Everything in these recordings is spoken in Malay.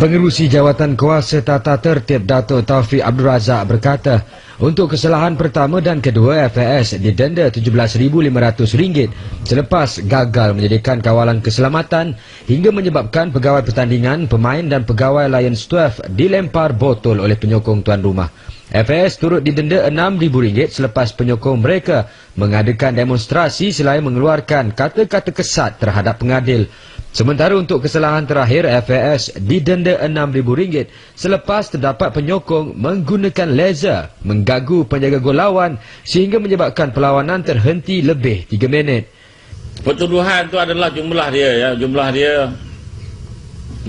Pengerusi Jawatan Kuasa Tata Tertib Dato' Taufik Abdul Razak berkata, untuk kesalahan pertama dan kedua FAS didenda RM17,500 selepas gagal menyediakan kawalan keselamatan hingga menyebabkan pegawai pertandingan, pemain dan pegawai Lions 12 dilempar botol oleh penyokong tuan rumah. FAS turut didenda RM6,000 selepas penyokong mereka mengadakan demonstrasi selain mengeluarkan kata-kata kesat terhadap pengadil. Sementara untuk kesalahan terakhir, FAS didenda RM6,000 selepas terdapat penyokong menggunakan laser menggagu penjaga gol lawan sehingga menyebabkan perlawanan terhenti lebih 3 minit. Pertuduhan itu adalah jumlah dia ya, jumlah dia.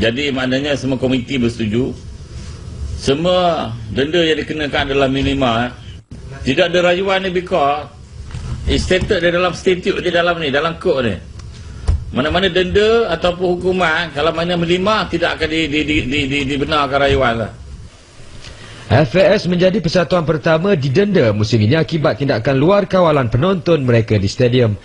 Jadi maknanya semua komiti bersetuju. Semua denda yang dikenakan adalah minima. eh. Tidak ada rayuan ni because it's stated di dalam statute di dalam ni, dalam kod ni. Mana-mana denda ataupun hukuman kalau mana minima tidak akan di, di, di, di, di, lah. FAS menjadi persatuan pertama didenda musim ini akibat tindakan luar kawalan penonton mereka di stadium.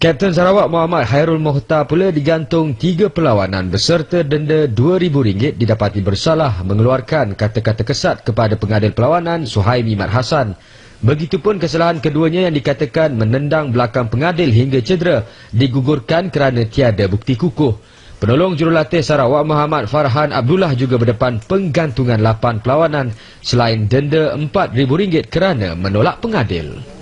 Kapten Sarawak Muhammad Hairul Mohtar pula digantung tiga perlawanan beserta denda RM2,000 didapati bersalah mengeluarkan kata-kata kesat kepada pengadil perlawanan Suhaimi Mat Hassan. Begitupun kesalahan keduanya yang dikatakan menendang belakang pengadil hingga cedera digugurkan kerana tiada bukti kukuh. Penolong jurulatih Sarawak Muhammad Farhan Abdullah juga berdepan penggantungan 8 perlawanan selain denda RM4,000 kerana menolak pengadil.